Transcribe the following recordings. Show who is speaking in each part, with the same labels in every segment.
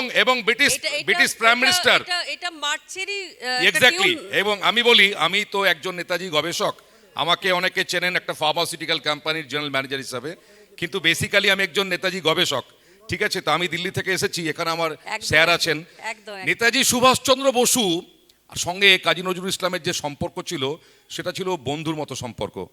Speaker 1: এবং এবং British British prime minister
Speaker 2: এটা- মার্চেরই
Speaker 1: এক্স্যাক্টলি এবং আমি বলি আমি তো একজন নেতাজি গবেষক আমাকে অনেকে চেনেন একটা ফার্মাসিউটিক্যাল কোম্পানির জেনারেল ম্যানেজার হিসাবে কিন্তু বেসিক্যালি আমি একজন নেতাজি গবেষক। ঠিক আছে তো আমি দিল্লি থেকে এসেছি এখানে আমার স্যার আছেন। নেতাজি সুভাষচন্দ্র বসু সঙ্গে কাজী নজরুল ইসলামের যে সম্পর্ক ছিল সেটা ছিল বন্ধুর মতো সম্পর্ক।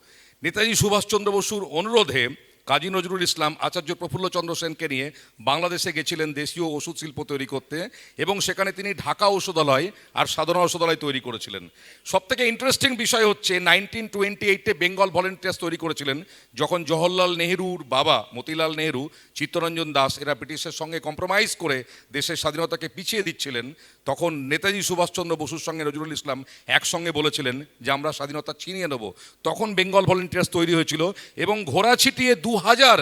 Speaker 1: নেতাজি সুভাষচন্দ্র বসুর অনুরোধে কাজী নজরুল ইসলাম, আচার্য প্রফুল্লচন্দ্র সেনকে নিয়ে বাংলাদেশে গেছিলেন দেশীয় ওষুধ শিল্প তৈরি করতে এবং সেখানে তিনি ঢাকা ঔষধালয় আর সাধারণ ঔষধালয় তৈরি করেছিলেন। সব থেকে ইন্টারেস্টিং বিষয় হচ্ছে নাইনটিন টোয়েন্টি এইটে বেঙ্গল ভলেন্টিয়ার্স তৈরি করেছিলেন, যখন জওহরলাল নেহরুর বাবা মতিলাল নেহরু, চিত্তরঞ্জন দাস এরা ব্রিটিশের সঙ্গে কম্প্রোমাইজ করে দেশের স্বাধীনতাকে পিছিয়ে দিচ্ছিলেন, তখন নেতাজি সুভাষচন্দ্র বসুর সঙ্গে নজরুল ইসলাম একসঙ্গে বলেছিলেন যে আমরা স্বাধীনতা ছিনিয়ে নেব। তখন বেঙ্গল ভলেন্টিয়ার্স তৈরি হয়েছিল এবং ঘোড়া ছিটিয়ে দু হাজার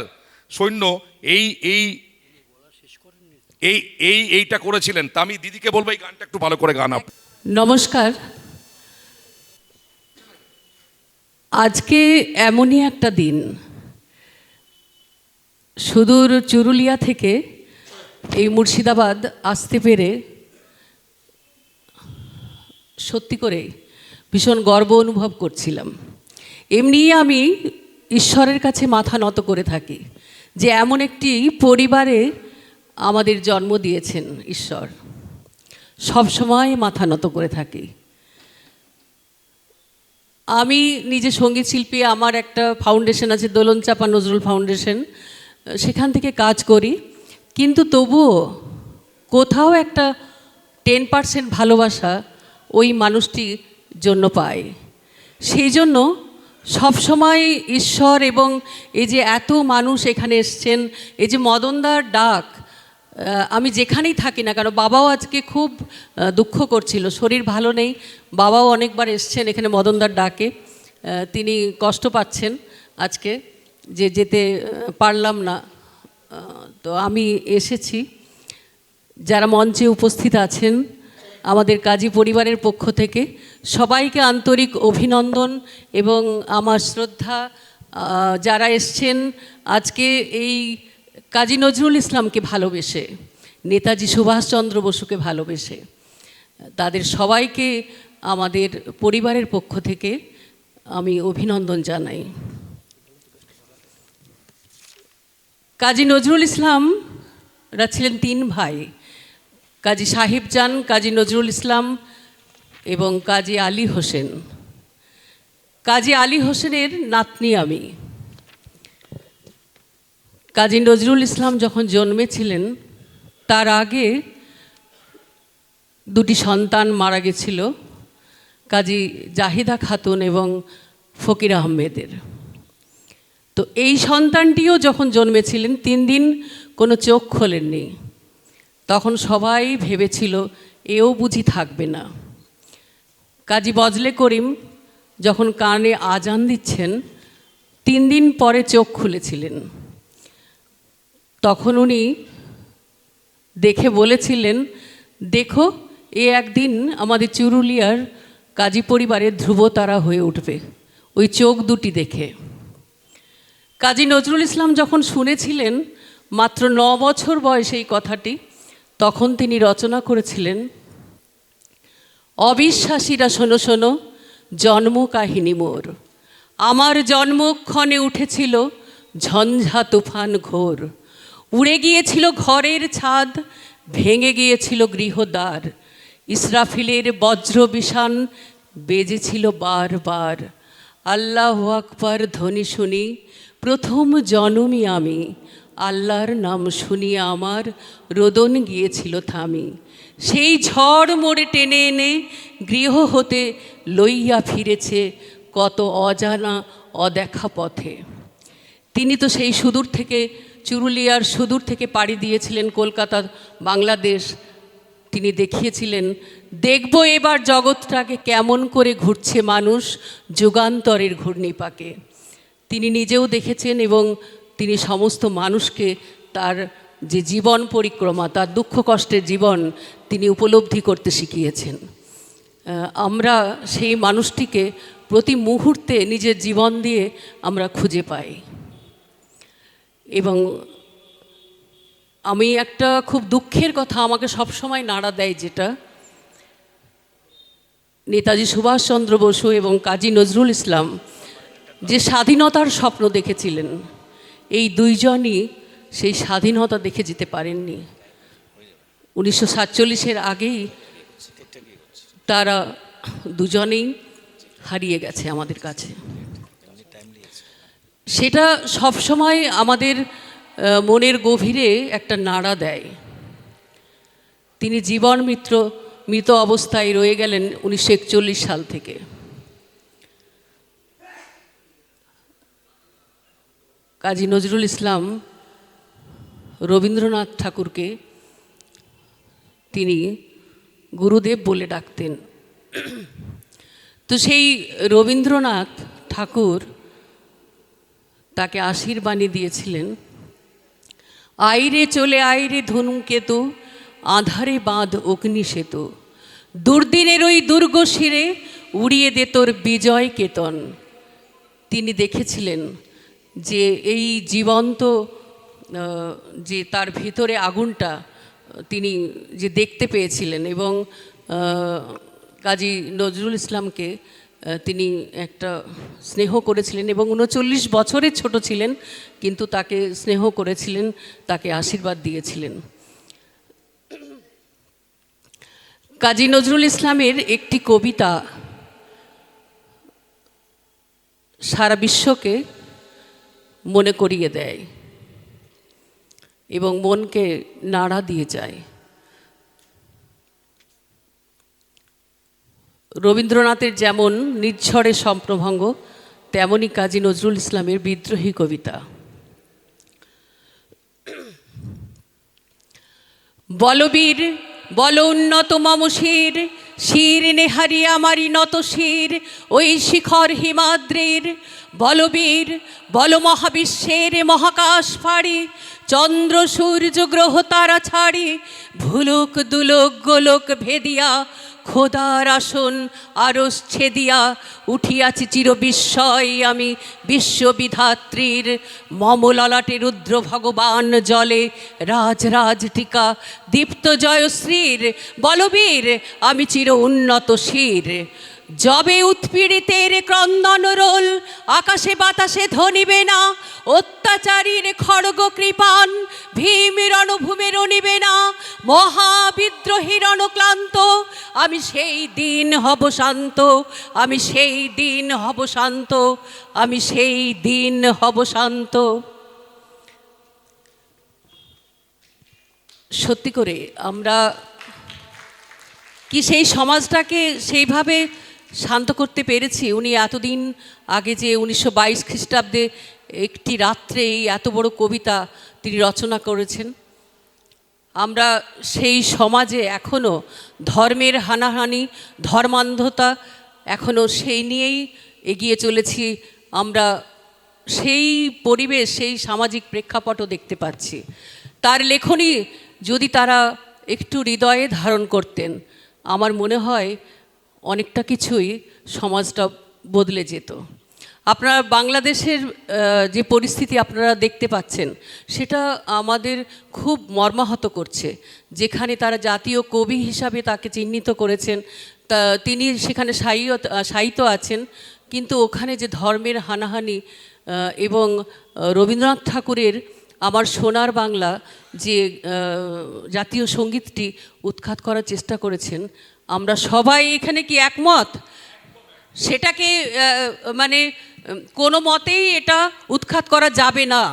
Speaker 1: সৈন্য এই এই এই এই, এইটা করেছিলেন। তা আমি দিদিকে বলব, এই গানটা একটু ভালো করে গান আপ।
Speaker 3: নমস্কার। আজকে এমনই একটা দিন। সুদূর চুরুলিয়া থেকে এই মুর্শিদাবাদ আসতে পেরে সত্যি করে ভীষণ গর্ব অনুভব করছিলাম। এমনিই আমি ঈশ্বরের কাছে মাথা নত করে থাকি যে এমন একটি পরিবারে আমাদের জন্ম দিয়েছেন ঈশ্বর। সব সময় মাথা নত করে থাকি। আমি নিজে সংগীত শিল্পী, আমার একটা ফাউন্ডেশন আছে দোলন চাপা নজরুল ফাউন্ডেশন, সেখান থেকে কাজ করি। কিন্তু তবুও কোথাও একটা টেন পার্সেন্ট ভালোবাসা ওই মানুষটির জন্য পায় সেই জন্য সবসময় ঈশ্বর এবং এই যে এত মানুষ এখানে এসছেন, এই যে মদনদার ডাক আমি যেখানেই থাকি না কেন, বাবাও আজকে খুব দুঃখ করছিল, শরীর ভালো নেই, বাবাও অনেকবার এসছেন এখানে মদনদার ডাকে তিনি কষ্ট পাচ্ছেন আজকে যে যেতে পারলাম না তো আমি এসেছি, যারা মঞ্চে উপস্থিত আছেন আমাদের কাজী পরিবারের পক্ষ থেকে সবাইকে আন্তরিক অভিনন্দন এবং আমার শ্রদ্ধা যারা এসছেন আজকে এই কাজী নজরুল ইসলামকে ভালোবেসে, নেতাজি সুভাষচন্দ্র বসুকে ভালোবেসে, তাদের সবাইকে আমাদের পরিবারের পক্ষ থেকে আমি অভিনন্দন জানাই। কাজী নজরুল ইসলামরা ছিলেন তিন ভাই। কাজী সাহিব জান, কাজী নজরুল ইসলাম এবং কাজী আলী হোসেন। কাজী আলী হোসেনের নাতনি আমি। কাজী নজরুল ইসলাম যখন জন্মেছিলেন, তার আগে দুটি সন্তান মারা গেছিল, কাজী জাহিদা খাতুন এবং ফকির আহমেদের। তো এই সন্তানটিও যখন জন্মেছিলেন, তিন দিন কোনো চোখ খোলেননি। তখন সবাই ভেবেছিল, এও বুঝি থাকবে না। কাজী বজলে করিম যখন কানে আজান দিচ্ছেন, তিন দিন পরে চোখ খুলেছিলেন। তখন উনি দেখে বলেছিলেন, দেখো, এ একদিন আমাদের চুরুলিয়ার কাজী পরিবারের ধ্রুবতারা হয়ে উঠবে, ওই চোখ দুটি দেখে। কাজী নজরুল ইসলাম যখন শুনেছিলেন, মাত্র ন বছর বয়সে এই কথাটি তখন তিনি রচনা করেছিলেন, অবিশ্বাসীরা শোনো শোনো, জন্ম কাহিনী মোর। আমার জন্মক্ষণে উঠেছিল ঝঞ্ঝা তুফান ঘোর। উড়ে গিয়েছিল ঘরের ছাদ, ভেঙে গিয়েছিল গৃহদ্বার। ইসরাফিলের বজ্র বিষান বেজেছিল বারবার। আল্লাহ আকবার, ধ্বনি শুনি, প্রথম জনমই আমি। আল্লাহর নাম শুনিয়ে আমার, রোদন গিয়েছিল থামি। সেই ঝড় মোড়ে টেনে এনে গৃহ হতে লইয়া ফিরেছে কত অজানা, অদেখা পথে। তিনি তো সেই সুদূর থেকে, চুরুলিয়ার সুদূর থেকে পাড়ি দিয়েছিলেন কলকাতা বাংলাদেশ। তিনি দেখিয়েছিলেন, দেখব এবার জগৎটাকে কেমন করে ঘুরছে মানুষ যুগান্তরের ঘূর্ণিপাকে। তিনি নিজেও দেখেছেন এবং তিনি সমস্ত মানুষকে তার যে জীবন পরিক্রমা, তার দুঃখ কষ্টের জীবন তিনি উপলব্ধি করতে শিখিয়েছেন। আমরা সেই মানুষটিকে প্রতি মুহূর্তে নিজের জীবন দিয়ে আমরা খুঁজে পাই। এবং আমি একটা খুব দুঃখের কথা আমাকে সবসময় নাড়া দেয় যেটা, নেতাজি সুভাষচন্দ্র বসু এবং কাজী নজরুল ইসলাম যে স্বাধীনতার স্বপ্ন দেখেছিলেন। এই দুইজনই সেই স্বাধীনতা দেখে যেতে পারেননি। উনিশশো সাতচল্লিশের আগেই তারা দুজনেই হারিয়ে গেছে আমাদের কাছে। সেটা সবসময় আমাদের মনের গভীরে একটা নাড়া দেয়। তিনি জীবন মিত্র, মৃত অবস্থায় রয়ে গেলেন উনিশশো একচল্লিশ সাল থেকে। কাজী নজরুল ইসলাম রবীন্দ্রনাথ ঠাকুরকে তিনি গুরুদেব বলে ডাকতেন। তো সেই রবীন্দ্রনাথ ঠাকুর তাকে আশীর্বাণী দিয়েছিলেন, আইরে চলে আইরে ধনুকেতু, আধারে বাঁধ অগ্নি সেতু দুর্দিনের ওই দুর্গ শিরে উড়িয়ে দে তোর বিজয় কেতন। তিনি দেখেছিলেন যে এই জীবন্ত যে তার ভিতরে আগুনটা, তিনি যে দেখতে পেয়েছিলেন এবং কাজী নজরুল ইসলামকে তিনি একটা স্নেহ করেছিলেন এবং উনচল্লিশ বছরের ছোট ছিলেন, কিন্তু তাকে স্নেহ করেছিলেন, তাকে আশীর্বাদ দিয়েছিলেন। কাজী নজরুল ইসলামের একটি কবিতা সারা বিশ্বকে মনে করিয়ে দেয় এবং মনকে নাড়া দিয়ে যায়। রবীন্দ্রনাথের যেমন নির্ঝরে সম্প্রভঙ্গ তেমনই কাজী নজরুল ইসলামের বিদ্রোহী কবিতা। বলবীর বল উন্নত মম শির শির নেহারি আমারি নত শির, ওই শিখর হিমাদ্রির। বলবীর বল মহাবিশ্বের মহাকাশ ফাড়ি, চন্দ্র, সূর্য, গ্রহ, তারা ছাড়ি, ভুলুক, দুলক, গোলক, ভেদিয়া খোদার আসন আরস ছেদিয়া উঠিয়াছি চির বিস্ময় আমি বিশ্ববিধাত্রীর মমলালাটে রুদ্র ভগবান জলে রাজ রাজ টিকা দীপ্ত জয়শ্রীর বলবীর আমি চির উন্নত শির। যবে উৎপীড়িতের ক্রন্দন রোল, আকাশে বাতাসে ধনিবে না, অত্যাচারীর খড়গ কৃপান, ভীম রণভূমে রণিবে না, মহাবিদ্রোহী রণক্লান্ত, আমি সেই দিন হব শান্ত, আমি সেই দিন হব শান্ত, আমি সেই দিন হব শান্ত। সত্যি করে আমরা কি সেই সমাজটাকে সেইভাবে শান্ত করতে পেরেছি। উনি এতদিন আগে যে উনিশশো বাইশ খ্রিস্টাব্দে একটি রাত্রে এই এত বড় কবিতা তিনি রচনা করেছেন। আমরা সেই সমাজে এখনও ধর্মের হানাহানি, ধর্মান্ধতা এখনও সেই নিয়েই এগিয়ে চলেছি। আমরা সেই পরিবেশ, সেই সামাজিক প্রেক্ষাপটও দেখতে পাচ্ছি। তার লেখনী যদি তারা একটু হৃদয়ে ধারণ করতেন, আমার মনে হয় অনেকটা কিছুই সমাজটা বদলে যেত। আপনারা বাংলাদেশের যে পরিস্থিতি আপনারা দেখতে পাচ্ছেন, সেটা আমাদের খুব মর্মাহত করছে। যেখানে তারা জাতীয় কবি হিসাবে তাকে চিহ্নিত করেছেন, তা তিনি সেখানে সাহিত সাহিত্য আছেন, কিন্তু ওখানে যে ধর্মের হানাহানি এবং রবীন্দ্রনাথ ঠাকুরের আমার সোনার বাংলা যে জাতীয় সঙ্গীতটি উৎখাত করার চেষ্টা করেছেন আমরা সবাই এখানে কি একমত? সেটাকে মানে কোনো মতেই এটা উৎখাত করা যাবে না।